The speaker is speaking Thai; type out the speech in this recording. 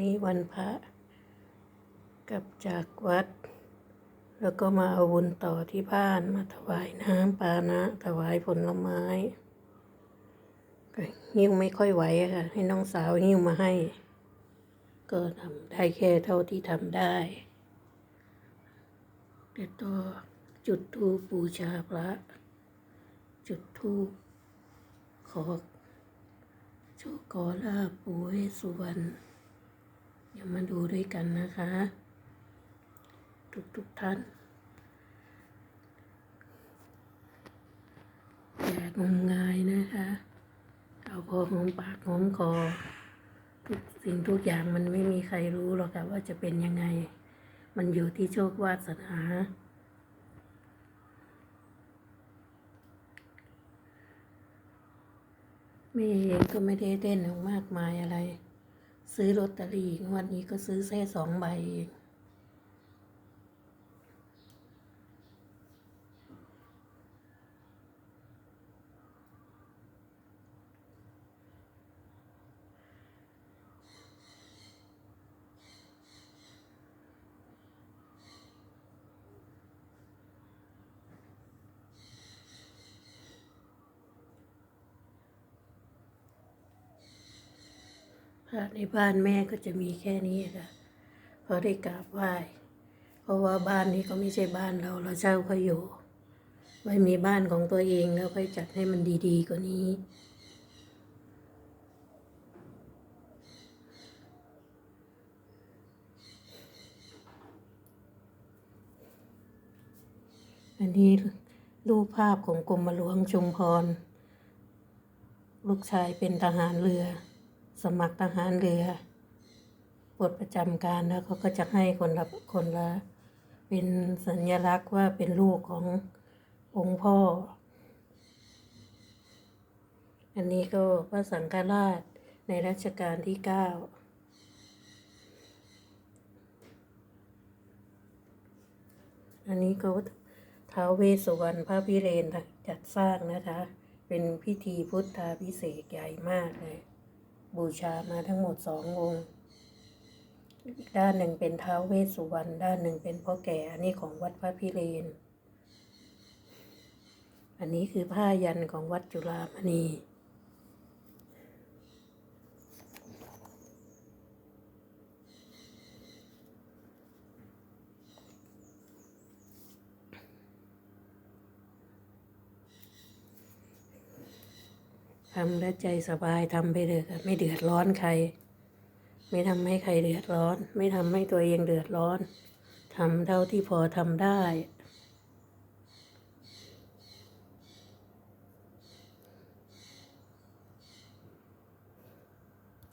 นี้วันพระกลับจากวัด แล้วก็มาเอาบุญต่อที่บ้านมาถวายน้ำปานะ ถวายผลไม้ก็หิ้วไม่ค่อยไหวค่ะ ให้น้องสาวหิ้วมาให้ ก็ทำได้แค่เท่าที่ทำได้แต่ต่อจุดธูปบูชาพระ จุดธูปขอโชคขอลาบปู่เวสุวรรณ อย่ามาดูด้วยกันนะคะ ทุกทุกๆท่านอย่างมงายนะคะ เอาพอหอมปากหอมคอทุกสิ่งทุกอย่างมันไม่มีใครรู้หรอกค่ะว่าจะเป็นยังไง มันอยู่ที่โชควาสนาแม่เองก็ไม่ได้เล่นของมากมายอะไร ซื้อลอตเตอรี่งวันนี้ก็ซื้อแค่สองใบเอง ระในบ้านแม่ก็จะมีแค่นี้ค่ะเพอได้กราบไหว้เพราะว่าบ้านนี้ก็ไม่ใช่บ้านเราเราเช่าเขาอยู่ไว้มีบ้านของตัวเองแล้วค่อยจัดให้มันดีๆกว่านี้อันนี้รูปภาพของกรมหลวงชุมพร ลูกชายเป็นทหารเรือ สมัครทหารเรือปลดประจำการแล้วเขาก็จะให้คนละคนละเป็นสัญลักษณ์ว่าเป็นลูกขององค์พ่อ อันนี้ก็พระสังฆราชในรัชกาลที่เก้าอันนี้ก็ท้าวเวสสุวรรณพระพิเรนจัดสร้างนะคะ เป็นพิธีพุทธาพิเศษใหญ่มากเลย บูชามาทั้งหมดสององค์ด้านหนึ่งเป็นท้าวเวสสุวรรณด้านหนึ่งเป็นพ่อแก่อันนี้ของวัดพระพิเรน อันนี้คือผ้ายันของวัดจุฬามณี ทำแล้วใจสบายทำไปเลยค่ะไม่เดือดร้อนใคร ไม่ทำให้ใครเดือดร้อน ไม่ทำให้ตัวเองเดือดร้อนทำเท่าที่พอทำได้